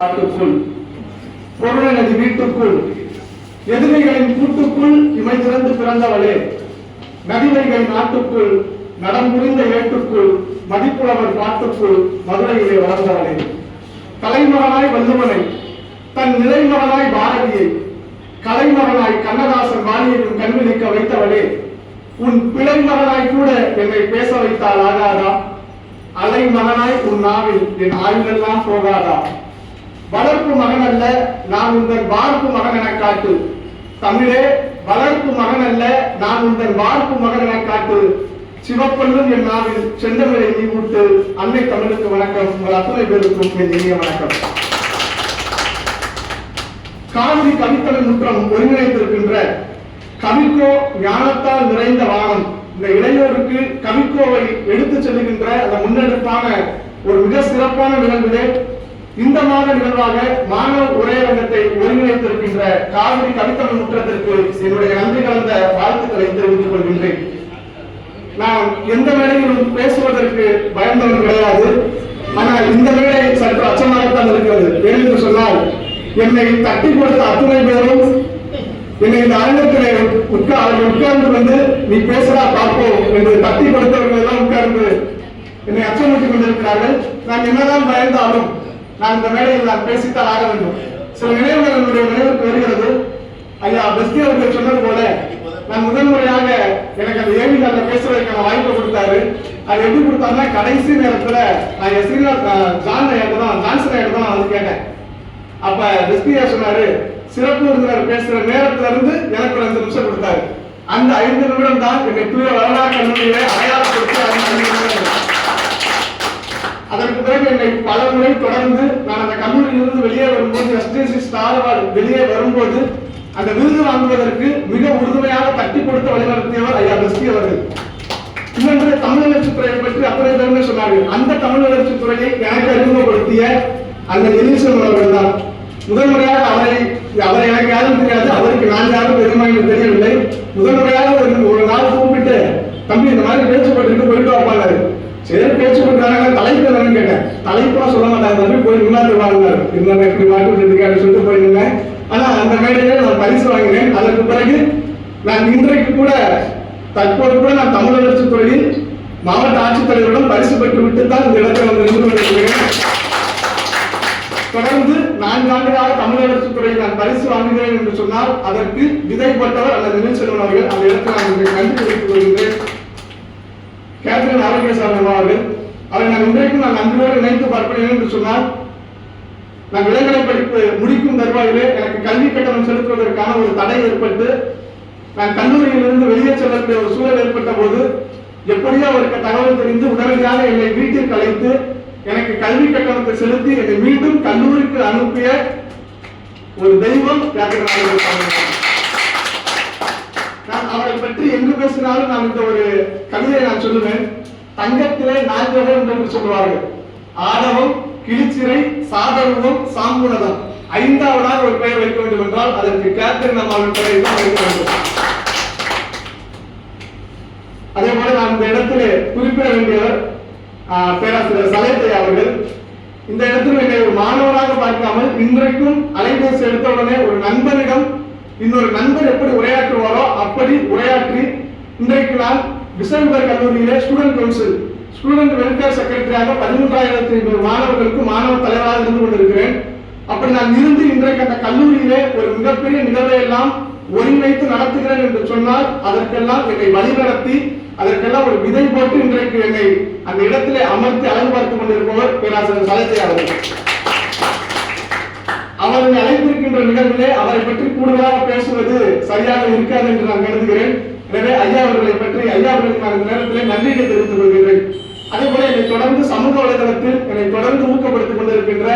காட்டுக்குள் பொருளனது வீட்டுக்குள் எதிரிகளின் கூட்டுக்குள் இமை திறந்து பிறந்தவளே. நதிவைகள் நாட்டுக்குள் நடம் புரிந்த ஏட்டுக்குள் மதிப்புலவர் காட்டுக்குள் மதுரையிலே வளர்ந்தவளே. கலைமகனாய் வள்ளுவனை தன் நிலைமகனாய் பாரதியை கலைமகனாய் கண்ணதாசன் வாணியையும் கண்விழிக்க வைத்தவளே. உன் பிழை மகனாய் கூட என்னை பேச வைத்தால் ஆகாதா? அலை மகனாய் உன் நாவில் என் ஆயுளெல்லாம் போகாதா? வளர்ப்பு மகன் அல்ல நான் உங்கள் வார்ப்பு மகன் என காட்டு. தமிழே வளர்ப்பு மகன் அல்ல நான் உங்கள் வார்ப்பு மகன் என காட்டு. சிவப்பள்ளும் என் நாவில் செந்தமிழை நீ விட்டு அன்னை தமிழுக்கு வணக்கம். உங்கள் அத்தனை பேருக்கும் என் இனிய வணக்கம். காவிரி கவித்தலை முற்றம் ஒருங்கிணைத்திருக்கின்ற கவிக்கோ ஞானத்தால் நிறைந்த வானம். இந்த இளையோருக்கு கவிக்கோவை எடுத்துச் செல்லுகின்ற அந்த முன்னெடுப்பான ஒரு மிக சிறப்பான நிகழ்விலே இந்த மாத நிகழ்வாக மாணவ உரையரங்கத்தை ஒருங்கிணைத்திருக்கின்ற காவிரி கவித்தமிழ் முற்றத்திற்கு என்னுடைய நன்றி கலந்த வாழ்த்துக்களை தெரிவித்துக் கொள்கின்றேன். நான் எந்த வேலையிலும் பேசுவதற்கு பயந்தவன் கிடையாது. ஆனால் இந்த மேடை சற்று அச்சமாகத்தான் இருக்கிறது. ஏனென்று சொன்னால் என்னை தட்டி கொடுத்த அத்துணை பேரும் என்னை இந்த அரங்கத்திலே உட்கார் உட்கார்ந்து வந்து நீ பேசுறா பார்ப்போம் என்று தட்டி கொடுத்தவர்கள் எல்லாம் உட்கார்ந்து என்னை அச்சமூட்டிக் கொண்டிருக்கிறார்கள். நான் என்னதான் பயந்தாலும் நான் இந்த மேடையில் நான் பேசித்தான் ஆக வேண்டும். சில நினைவுகள் என்னுடைய நினைவுக்கு வருகிறது. ஐயா பெஸ்டி அவர்கள் சொன்னது போல நான் முதல் முறையாக எனக்கு அந்த ஏவிகால பேசுவதற்கான வாய்ப்பு கொடுத்தாரு. அது எப்படி கொடுத்தாருன்னா கடைசி நேரத்துல நான் என் ஸ்ரீநாத் ஜான் ஐயாட்ட தான் ஜான்சன் ஐயாட்ட தான் நான் வந்து கேட்டேன். அப்ப பெஸ்டியா சொன்னாரு சிறப்பு விருந்தினர் பேசுற நேரத்துல இருந்து எனக்கு ஒரு அஞ்சு நிமிஷம் கொடுத்தாரு. அந்த ஐந்து நிமிடம் தான் என்னை தூய வரலாறு கல்லூரியிலே அடையாளப்படுத்தி அந்த ஐந்து நிமிடம் அதற்கு பிறகு என்னை பல முறை தொடர்ந்து நான் அந்த கல்லூரியிலிருந்து வெளியே வரும்போது எஸ்டிசி ஸ்டார் வெளியே வரும்போது அந்த விருது வாங்குவதற்கு மிக உறுதுணையாக தட்டி கொடுத்து வழிநடத்தியவர் ஐயா பெஸ்டி அவர்கள். இன்னொன்று தமிழ் வளர்ச்சித்துறையை பற்றி அத்தனை பேருமே சொன்னார்கள். அந்த தமிழ் வளர்ச்சித்துறையை எனக்கு அறிமுகப்படுத்திய அந்த எலிசன் அவர்கள் தான். முதல் முறையாக அவரை அவரை எனக்கு யாரும் தெரியாது அவருக்கு நான் யாரும் தெரியுமா தெரியவில்லை. முதல் முறையாக ஒரு நாள் கூப்பிட்டு தம்பி இந்த மாதிரி பேச்சு போயிட்டு வைப்பாங்க சரி பேச்சு கொடுக்குறாங்க தலைப்பு என்னன்னு கேட்டேன். தலைப்பா சொல்ல மாட்டாங்க. தம்பி போய் நின்னாட்டு வாழ்ந்தார் இருந்தாங்க எப்படி மாட்டு சொல்லிட்டு போயிருந்தேன். ஆனா அந்த மேடையில நான் பரிசு வாங்கினேன். அதற்கு பிறகு நான் இன்றைக்கு கூட தற்போது கூட நான் தமிழ் வளர்ச்சி துறையில் மாவட்ட ஆட்சித்தலைவரிடம் பரிசு பெற்று விட்டு தான் இந்த இடத்தில் வந்து நின்று கொண்டிருக்கிறேன். தொடர்ந்து நான்கு ஆண்டுகளாக தமிழ் வளர்ச்சி துறையில் நான் பரிசு வாங்குகிறேன் என்று சொன்னால் அதற்கு விதைப்பட்டவர் அல்லது நிதில் அவர்கள் அந்த இடத்தில் நான் கண்டுபிடித்து வருகிறேன் கேப்டன் ஆரோக்கியசாமி அம்மா அவர்கள். அவரை நான் இன்றைக்கும் நான் நன்றியோடு இணைந்து பார்க்கிறேன் என்று சொன்னால் நான் இளங்கலை படிப்பு முடிக்கும் தருவாயிலே எனக்கு கல்வி கட்டணம் செலுத்துவதற்கான ஒரு தடை ஏற்பட்டு நான் கல்லூரியிலிருந்து வெளியே செல்லக்கூடிய ஒரு சூழல் ஏற்பட்ட போது எப்படியோ அவருக்கு தகவல் தெரிந்து உடனடியாக என்னை வீட்டிற்கு அழைத்து எனக்கு கல்வி கட்டணத்தை செலுத்தி என்னை மீண்டும் கல்லூரிக்கு அனுப்பிய ஒரு தெய்வம் தியாகராஜ பேசினாலும் நான் இந்த ஒரு கவிதையை நான் சொல்லுவேன். தங்கத்திலே நான்கவம் என்று சொல்லுவார்கள். ஆடவம் கிழிச்சிறை சாதனமும் சாம்புணதம் ஐந்தாவதாக ஒரு பெயர் வைக்க வேண்டும் என்றால் அதற்கு கேப்டன் அம்மாவின் பெயரை தான் வைக்க வேண்டும். அதே போல நான் இந்த இடத்திலே குறிப்பிட வேண்டியவர் ஆஹ், பேராசிரியர் சலேத்தை அவர்கள். இந்த இடத்தில் என்னை ஒரு மாணவராக பார்க்காமல் இன்றைக்கும் அலைபேசி எடுத்த உடனே ஒரு நண்பனிடம் இன்னொரு நண்பர் எப்படி உரையாற்றுவாரோ அப்படி உரையாற்றி இன்றைக்கு நான் விசன்பர் கல்லூரியிலே ஸ்டூடெண்ட் கவுன்சில் ஸ்டூடெண்ட் வெல்ஃபேர் செக்ரட்டரியாக பதிமூன்றாயிரத்தி ஐநூறு மாணவர்களுக்கு மாணவ தலைவராக இருந்து கொண்டிருக்கிறேன். அப்படி நான் இருந்து இன்றைக்கு அந்த கல்லூரியிலே ஒரு மிகப்பெரிய நிகழ்வை எல்லாம் ஒருங்கிணைத்து நடத்துகிறேன் என்று சொன்னால் அதற்கெல்லாம் என்னை வழிநடத்தி அதற்கெல்லாம் ஒரு விதை போட்டு இன்றைக்கு என்னை அந்த இடத்திலே அமர்த்தி அழகு பார்த்துக் கொண்டிருப்பவர் பேராசிரியர் சலத்தை அவர்கள் அவரை அழைத்திருக்கின்ற நிகழ்விலே அவரை பற்றி கூடுதலாக பேசுவது சரியாக இருக்காது என்று நான் கருதுகிறேன். எனவே ஐயா அவர்களை பற்றி ஐயா அவர்களுக்கு நான் நேரத்திலே நன்றியை தெரிவித்துக் கொள்கிறேன் அதே போல என்னை தொடர்ந்து சமூக வலைதளத்தில் என்னை தொடர்ந்து ஊக்கப்படுத்திக் கொண்டிருக்கின்ற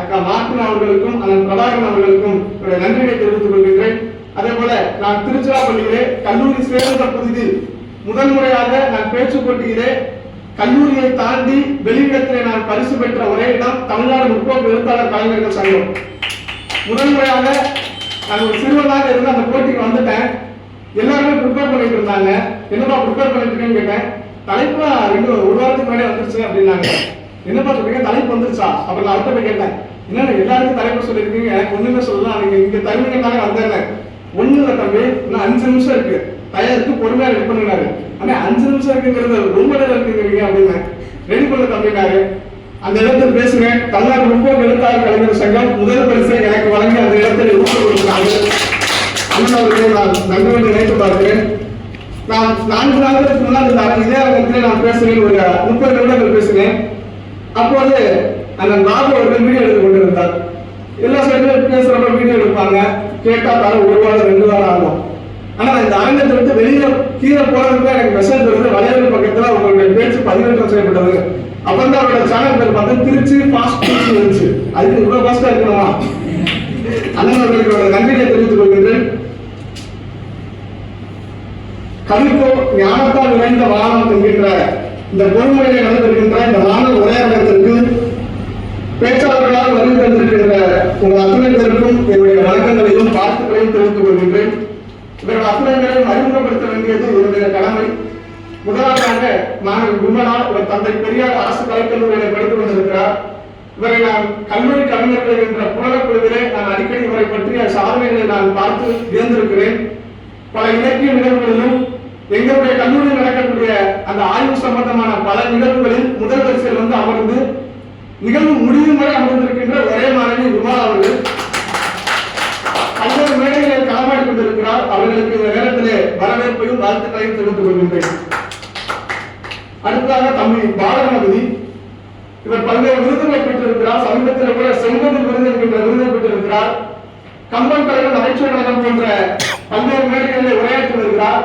அக்கா மார்டின் அவர்களுக்கும் அண்ணன் பிரபாகரன் அவர்களுக்கும் என்னுடைய நன்றியை தெரிவித்துக் கொள்கின்றேன். அதே போல நான் திருச்சிராப்பள்ளியிலே கல்லூரி சேர்ந்த புதிதில் முதல் முறையாக நான் பேச்சு போட்டியிலே கல்லூரியை தாண்டி வெளியிடத்திலே நான் பரிசு பெற்ற ஒரே இடம் தமிழ்நாடு முற்போக்கு எழுத்தாளர் கலைஞர்கள் சங்கம். முதல் முறையாக நான் ஒரு சிறுவனாக இருந்து அந்த போட்டிக்கு வந்துட்டேன். எல்லாருமே ப்ரிப்பேர் பண்ணிட்டு இருந்தாங்க. என்னப்பா ப்ரிப்பேர் பண்ணிட்டு இருக்கேன்னு கேட்டேன். தலைப்பு ரெண்டு ஒரு வாரத்துக்கு முன்னாடி வந்துருச்சு அப்படின்னாங்க. என்னப்பா சொல்றீங்க? தலைப்பு வந்துருச்சா? அப்புறம் நான் அடுத்த போய் கேட்டேன். என்னென்ன எல்லாருக்கும் தலைப்பு சொல்லியிருக்கீங்க. எனக்கு ஒண்ணுமே சொல்லலாம் நீங்க இங்க தருவீங்கனாலே வந்தேன் ஒண்ணு இல்லை தம்பி. இன்னும் அஞ்சு நிமிஷம் இருக்கு. தயாரித்து பொறுமையா ரெடி பண்ணுனாரு ஆனா அஞ்சு நிமிஷம் இருக்குங்கிறது ரொம்ப நேரம் இருக்குங்கிறீங்க அப்படின்னு. ரெடி பண்ண தம்பினாரு அந்த இடத்துல பேசுங்க. தமிழ்நாடு ரொம்ப எழுத்தாளர் கலைஞர் சங்கம் முதல் பரிசை எனக்கு வழங்கி அந்த இடத்துல ஊக்கம் கொடுக்குறாங்க அண்ணன் நான் நன்றி நினைத்து பார்க்கிறேன். நான் நான்கு நாட்களுக்கு முன்னால் இந்த இதே அரங்கத்திலே நான் பேசுகிறேன் ஒரு முப்பது நிமிடங்கள் பேசினேன். அப்போது அந்த பாபு அவர்கள் வீடியோ எடுத்து கொண்டிருந்தார். எல்லா சைடுல பேசுறப்ப வீடியோ எடுப்பாங்க. கேட்டா தர ஒரு வாரம் ரெண்டு வாரம் ஆகும். ஆனா இந்த அரங்கத்தை விட்டு வெளியில கீழே போறதுக்கு எனக்கு மெசேஜ் வருது. வலையொலி பக்கத்துல அவங்களுடைய பேச்சு பதிவேற்றம் செய்யப்பட்டது. அப்புறம் தான் அவரோட சேனல் பேர் பார்த்து திருச்சி ஃபாஸ்ட் இருந்துச்சு. அதுக்கு இவ்வளோ ஃபாஸ்டா இருக்கணுமா? அண்ணன் அவர்களுக்கு நன்றியை தெரிவித்துக் கவிப்போ ஞானத்தால் நிறைந்த வானம் என்கின்ற இந்த பொறுமையை நடந்திருக்கின்ற இந்த வானல் உரையாடத்திற்கு பேச்சாளர்களால் வருகை தந்திருக்கின்ற உங்கள் அத்துணை பேருக்கும் என்னுடைய வணக்கங்களையும் வாழ்த்துக்களையும் தெரிவித்துக் கொள்கின்றேன். இவர்கள் அத்துணை பேரையும் அறிமுகப்படுத்த வேண்டியது என்னுடைய கடமை. முதலாவதாக மாணவர் குமனால் இவர் தந்தை பெரியார் அரசு கலைக்கல்லூரியில படித்துக் கொண்டிருக்கிறார். இவரை நான் கல்லூரி கவிஞர்கள் என்ற புலகக்குழுவிலே நான் அடிக்கடி இவரை பற்றிய சாதனைகளை நான் பார்த்து வியந்திருக்கிறேன். பல இலக்கிய நிகழ்வுகளிலும் எங்களுடைய கல்லூரியில் நடக்கக்கூடிய அந்த ஆய்வு சம்பந்தமான பல நிகழ்வுகளில் முதல் வரிசையில் வந்து அமர்ந்து நிகழ்வு முடியும் வரை அமர்ந்திருக்கின்ற ஒரே மாணவி உமா அவர்கள். பல்வேறு மேடைகளில் களமாடி கொண்டிருக்கிறார். அவர்களுக்கு இந்த நேரத்திலே வரவேற்பையும் வாழ்த்துக்களையும் தெரிவித்துக் கொள்கின்றேன். அடுத்ததாக தம்பி பாலகணபதி இவர் பல்வேறு விருதுகளை பெற்றிருக்கிறார். சமீபத்தில் கூட செங்கோதில் விருது என்கின்ற விருதை பெற்றிருக்கிறார். கம்பன் தலைவர் நகைச்சுவை நகரம் போன்ற பல்வேறு மேடைகளில் உரையாற்றி வருகிறார்.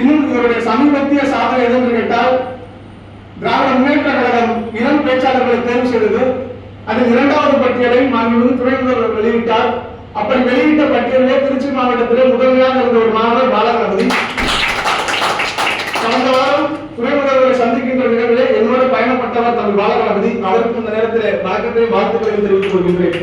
இன்னும் இவருடைய சமீபத்திய சாதனை எது என்று கேட்டால் திராவிட முன்னேற்ற கழகம் இளம் பேச்சாளர்களை தேர்வு செய்தது. அதில் இரண்டாவது பட்டியலை மாண்புமிகு துணை முதல்வர் வெளியிட்டார். அப்படி வெளியிட்ட பட்டியலிலே திருச்சி மாவட்டத்திலே முதன்மையாக இருந்த ஒரு மாணவர் பாலகணபதி கடந்த வாரம் துணை முதல்வரை சந்திக்கின்ற நிகழ்விலே என்னோட பயணப்பட்டவர் தம்பி பாலகணபதி அவருக்கு இந்த நேரத்திலே வழக்கத்திலே வாழ்த்துக்களை தெரிவித்துக் கொள்கின்றேன்.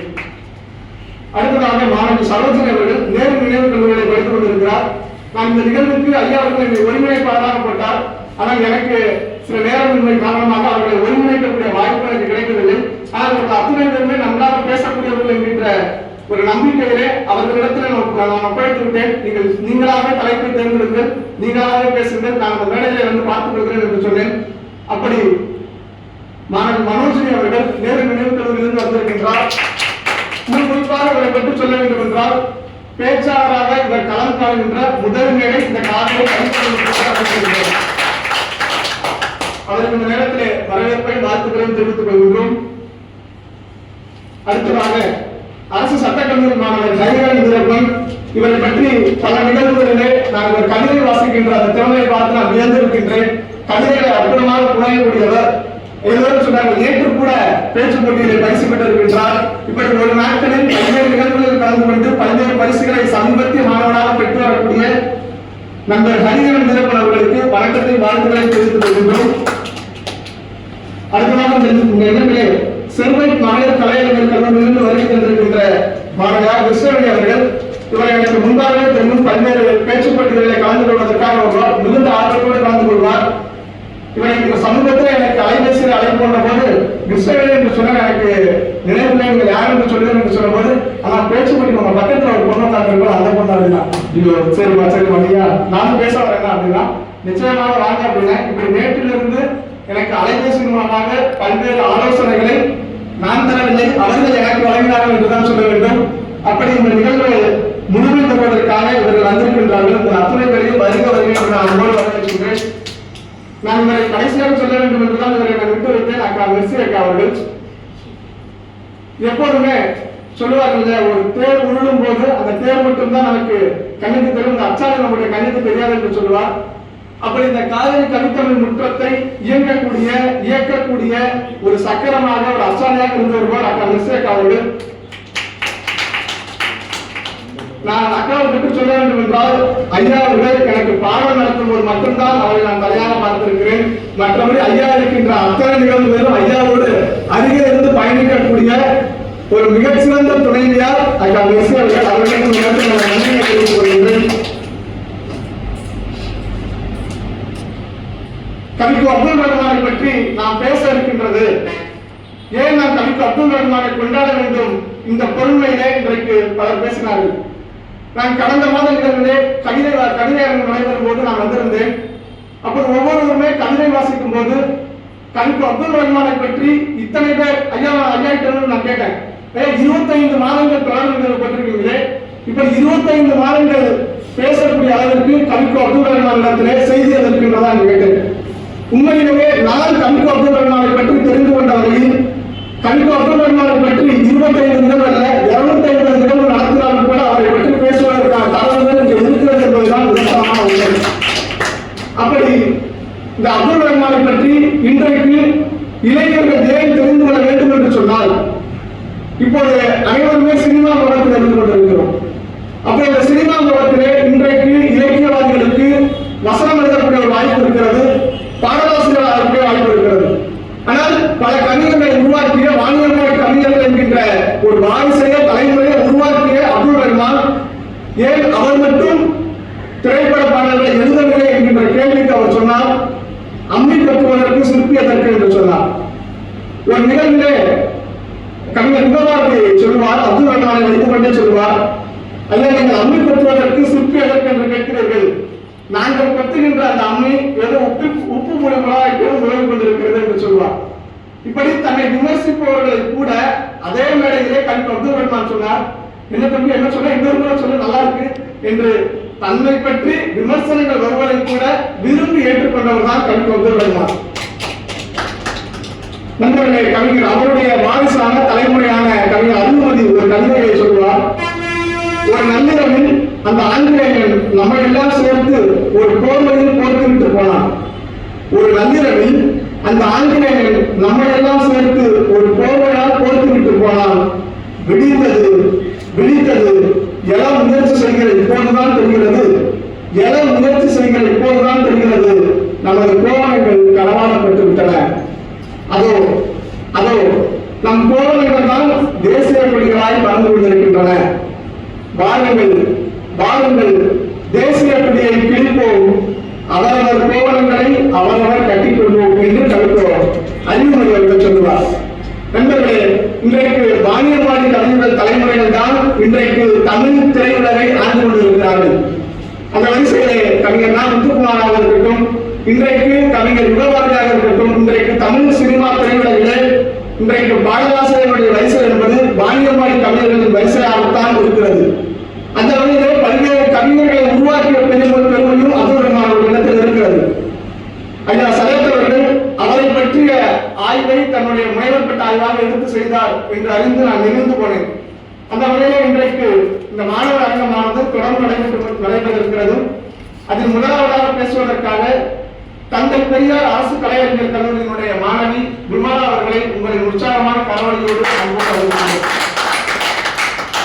அடுத்ததாக மாணவி சரோஜினி அவர்கள் நேரு நினைவு கல்லூரியில் படித்துக் கொண்டிருக்கிறார். நான் இந்த நிகழ்வுக்கு ஐயா அவர்கள் என்னை ஒருங்கிணைப்பாளராக போட்டார். ஆனால் எனக்கு சில நேரமின்மை காரணமாக அவர்களை ஒருங்கிணைக்கக்கூடிய வாய்ப்பு எனக்கு கிடைக்கவில்லை. ஆனால் அவர்கள் அத்துணை பேருமே நன்றாக பேசக்கூடியவர்கள் என்கின்ற ஒரு நம்பிக்கையிலே அவர்களிடத்தில் நான் ஒப்படைத்து விட்டேன். நீங்கள் நீங்களாகவே தலைப்பை தேர்ந்தெடுங்கள். நீங்களாகவே பேசுங்கள். நான் அந்த மேடையிலே வந்து பார்த்துக் கொள்கிறேன் என்று சொன்னேன். அப்படி மாணவி மனோஜினி அவர்கள் நேரு நினைவு கல்லூரியிலிருந்து வந்திருக்கின்றார். குறிப்பாக அவரை பற்றி சொல்ல வேண்டும் என்றால் பேச்சாளராக இவர் கலந்து காணுகின்ற முதல் மேடை இந்த காலையில் அதற்கு இந்த நேரத்திலே வரவேற்பை வாழ்த்துக்களையும் தெரிவித்துக் கொள்கின்றோம். அடுத்ததாக அரசு சட்டக்கல்லூரி மாணவர் ஹரிகரன் வீரப்பன் இவரை பற்றி பல நிகழ்வுகளிலே நான் இவர் கவிதை வாசிக்கின்ற அந்த திறமையை பார்த்து நான் வியந்திருக்கின்றேன். கவிதைகளை அற்புதமாக புனையக்கூடியவர் எல்லோரும் சொன்னாங்க நேற்று கூட பேச்சு போட்டியிலே பரிசு பெற்றிருக்கின்றார் இப்படி ஒரு நாட்களில் பல்வேறு நிகழ்வுகளில் கலந்து கொண்டு பல்வேறு பரிசுகளை சமீபத்திய மாணவனாக பெற்று வரக்கூடிய நண்பர் ஹரிகரன் வீரப்பன் அவர்களுக்கு வணக்கத்தை வாழ்த்துக்களை தெரிவித்துக் கொள்கின்றோம். அடுத்ததாக இந்த இந்த இடத்திலே செல்வை மகளிர் கலையரங்கர் கல்லூரியிலிருந்து வருகை தந்திருக்கின்ற மாணவியார் விஸ்வமணி அவர்கள் இவரை எனக்கு முன்பாகவே தெரியும் பல்வேறு பேச்சுப் போட்டிகளில் கலந்து கொள்வதற்காக வருவார் மிகுந்த ஆர்வத்தோடு கலந்து கொள்வார். இவன் இந்த சமூகத்தில் எனக்கு அலைபேசியில் அழைப்பு கொண்ட போது விஸ்வமணி என்று சொன்ன எனக்கு நினைவில்லை நீங்கள் யார் என்று சொல்லுங்கள் என்று சொல்லும்போது ஆனால் பேச்சு பண்ணி நம்ம பக்கத்தில் ஒரு பொண்ணை தான் அந்த பொண்ணு அப்படின்னா. ஐயோ சரிம்மா சரிம்மா ஐயா நானும் பேச வரேன் அப்படின்னா நிச்சயமாக வாங்க அப்படின்னா இப்படி நேற்றிலிருந்து எனக்கு அலைபேசி மூலமாக பல்வேறு ஆலோசனைகளை நான் தரவில்லை அவர்கள் எனக்கு வழங்கினார்கள் என்றுதான் சொல்ல வேண்டும். அப்படி இந்த நிகழ்வை முழுமை தருவதற்காக இவர்கள் வந்திருக்கின்றார்கள். இந்த அத்துணை பேரையும் வருக வருகை என்று நான் அன்போடு வரவேற்கின்றேன். நான் உங்களை கடைசியாக சொல்ல வேண்டும் என்றுதான் இவரை நான் விட்டு வைத்தேன். அக்கா மெர்சி அக்கா அவர்கள். எப்போதுமே சொல்லுவார்கள் ஒரு தேர் உருளும் போது அந்த தேர் மட்டும்தான் நமக்கு கண்ணுக்கு தெரியும் இந்த அச்சாரம் நம்முடைய கண்ணுக்கு தெரியாது என்று சொல்லுவார். அப்படி இந்த காவிரி கவித்தமிழ் முற்றத்தை இயங்கக்கூடிய இயக்கக்கூடிய ஒரு சக்கரமாக ஒரு அச்சாரியாக இருந்து வருவார் அக்கா மிஸ்ரேக் அவர்கள். நான் அக்காவை சொல்ல வேண்டும் என்றால் ஐயா அவர்கள் எனக்கு பாடம் நடத்தும் ஒரு மட்டும்தான் அவரை நான் தலையாக பார்த்திருக்கிறேன். மற்றபடி ஐயா இருக்கின்ற அத்தனை நிகழ்வுகளும் ஐயாவோடு அருகே இருந்து பயணிக்கக்கூடிய ஒரு மிகச்சிறந்த துணைவியார் அக்கா மிஸ் அவர்கள். அவர்களுக்கு நன்றியை தெரிவித்துக் கொள்கிறேன் கவிக்கு அப்துல் ரஹ்மானை பற்றி நாம் பேச இருக்கின்றது. ஏன் நாம் கவிக்கு அப்துல் ரஹ்மானை கொண்டாட வேண்டும்? இந்த பொறுமையிலே இன்றைக்கு பலர் பேசினார்கள். நான் கடந்த மாதங்களிலே கவிதை கவிதை அரங்கம் நடைபெறும் போது நான் வந்திருந்தேன். அப்புறம் ஒவ்வொருவருமே கவிதை வாசிக்கும் போது கவிக்கு அப்துல் ரஹ்மானை பற்றி இத்தனை பேர் ஐயா ஐயா நான் கேட்டேன். ஏ இருபத்தைந்து மாதங்கள் தொடர்ந்து பட்டிருக்கீங்களே. இப்படி இருபத்தைந்து மாதங்கள் பேசக்கூடிய அளவிற்கு கவிக்கு அப்துல் ரஹ்மான் இடத்திலே செய்தி இருக்கின்றதா கேட்டேன். உண்மையிலேயே நான் கவிக்கு அப்துல் ரஹ்மானை பற்றி தெரிந்து கொண்ட வகையில் கவிக்கு அப்துல் ரஹ்மானை பற்றி இருபத்தைந்து நிகழ்வுல இருநூத்தி ஐம்பது நிகழ்வு நடத்தினாலும் கூட அவரை பற்றி பேசுவதற்கான இங்கே இருக்கிறது என்பதுதான் நிதர்சனமான உண்மை அப்படி இந்த அப்துல் ரஹ்மானை பற்றி இன்றைக்கு இளைஞர்கள் ஏன் தெரிந்து கொள்ள வேண்டும் என்று சொன்னால் இப்போது அனைவருமே சினிமா படத்தில் இருந்து கொண்டிருக்கிறோம் அப்போ இந்த சினிமா முகத்திலே இன்றைக்கு இலக்கியவாதிகளுக்கு வசனம் எழுதக்கூடிய ஒரு வாய்ப்பு இருக்கிறது பாடலாசிரியர் ஆகக்கூடிய வாய்ப்பு இருக்கிறது ஆனால் பல கவிஞர்களை உருவாக்கிய வாணியம்மாள் கவிஞர்கள் என்கின்ற ஒரு வாரிசைய தலைமுறையை உருவாக்கிய அப்துல் ரஹ்மான் ஏன் அவர் மட்டும் திரைப்பட பாடல்களை எழுதவில்லை என்கின்ற கேள்விக்கு அவர் சொன்னார் அம்மி கட்டுவதற்கு சிற்பி எதற்கு என்று சொன்னார் ஒரு நிகழ்விலே கவிஞர் விபவாதி சொல்லுவார் அப்துல் ரஹ்மானை வைத்து கொண்டே சொல்லுவார் ஐயா நீங்கள் அம்மி கட்டுவதற்கு சிற்பி எதற்கு என்று கேட்கிறீர்கள்? நாங்கள் கத்துகின்ற அந்த அம்மி ஏதோ உப்பு உப்பு மூலமாக எப்போதும் உழவு கொண்டிருக்கிறது என்று சொல்லுவார். இப்படி தன்னை விமர்சிப்பவர்களை கூட அதே மேடையிலே கல்வி அப்துல் ரஹ்மான் சொன்னார். என்ன தம்பி என்ன சொல்ல இன்னொரு முறை சொல்ல நல்லா இருக்கு என்று தன்னை பற்றி விமர்சனங்கள் வருவதை கூட விரும்பி ஏற்றுக்கொண்டவர் தான் கல்வி அப்துல் ரஹ்மான். உங்களுடைய கவிஞர் அவருடைய வாரிசான தலைமுறையான கவிஞர் அருள்மதி ஒரு கவிதையை சொல்வார் ஒரு நள்ளிரவில் அந்த ஆங்கிலேயன் நம்ம எல்லாம் சேர்த்து ஒரு போர்வையில் போர்த்து விட்டு போனான். ஒரு நள்ளிரவில் அந்த ஆங்கிலேயன் நம்ம எல்லாம் சேர்த்து ஒரு போர்வையால் போர்த்து விட்டு போனான். விடிந்தது விழித்தது எல முயற்சி செய்கிற இப்போதுதான் தெரிகிறது. எல முயற்சி செய்கிற இப்போதுதான் தெரிகிறது. நமது கோவணங்கள் களவாடப்பட்டு விட்டன அதோ அதோ நம் கோவணங்கள் தான் தேசிய கொடிகளாய் பறந்து கொண்டிருக்கின்றன வாருங்கள் வாருங்கள் தேசிய கொடியை கிழிப்போம் அவரவர் கோவலங்களை அவரவர் கட்டிக்கொள்வோம் என்று கருத்துவோம் அறிவுரை அவர்கள் சொல்லுவார். நண்பர்களே இன்றைக்கு வாணியம்பாடி கலைஞர்கள் தலைமுறைகள் தான் இன்றைக்கு தமிழ் திரையுலகை ஆண்டு கொண்டிருக்கிறார்கள். அந்த வரிசையிலே கவிஞர் நான் முத்துக்குமாராக இருக்கட்டும் இன்றைக்கு கவிஞர் யுகபாரதியாக இருக்கட்டும் இன்றைக்கு தமிழ் சினிமா திரையுலகிலே இன்றைக்கு பாடலாசிரியர்களுடைய வரிசை என்பது வாணியம்பாடி கவிஞர்களின் வரிசையாகத்தான் இருக்கிறது. அந்த வகையிலே பல்வேறு கவிஞர்களை உருவாக்கிய பெருமை பெருமையும் அப்துல் இடத்தில் இருக்கிறது. ஐயா சரத் அவர்கள் அவரை பற்றிய ஆய்வை தன்னுடைய முனைவர் பெற்ற ஆய்வாக எடுத்து செய்தார் என்று அறிந்து நான் நிகழ்ந்து போனேன். அந்த வகையிலே இன்றைக்கு இந்த மாணவர் அரங்கமானது தொடர்ந்து நடைபெற்று நடைபெற்றிருக்கிறது. அதில் முதலாவதாக பேசுவதற்காக தந்தை பெரியார் அரசு கலையறிஞர் கல்லூரியினுடைய மாணவி விமலா அவர்களை உங்களின் உற்சாகமான கலவழியோடு